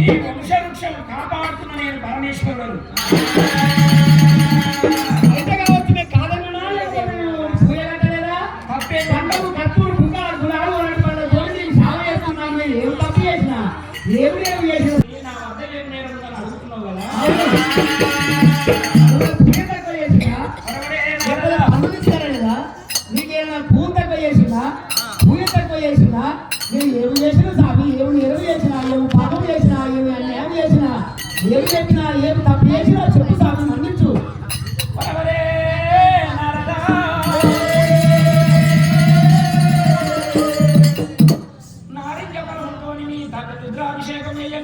ఈ వంశవృక్షం కాపాడుతున్న నేను పరమేశ్వరుడు ఏమి ఏమి చేసిన? నా వద్ద ఏమి నేను అడుగుతున్నావు కదా? చేసినా? నువ్వు ఏమి చేసినా అవి ఏమి నెరవేర్చినా ఏమి పాపం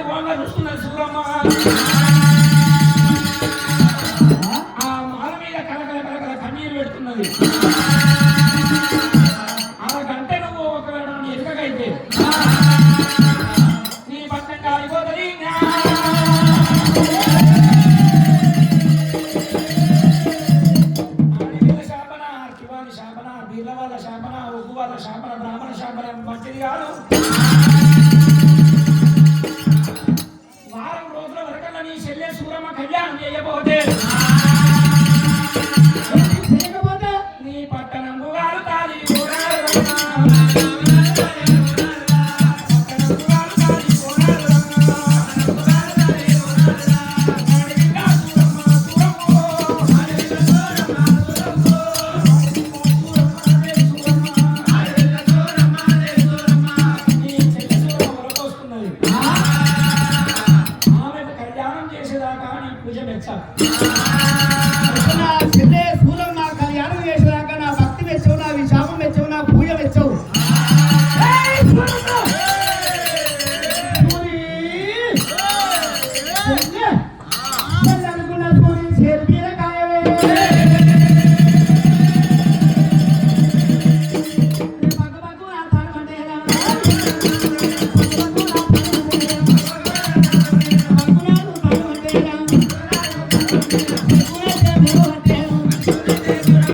వాటి వల్ల నడుస్తున్న చూడమ్మ ఆ మాల శాపన బిర్ల వాళ్ళ శాపన ఒగ్గు వాళ్ళ శాపన బ్రాహ్మణ శాపన మంచిది కాదు. వెళ్ళే సూరమ్మ కళ్యాణం చేయబోతే. আচ্ছা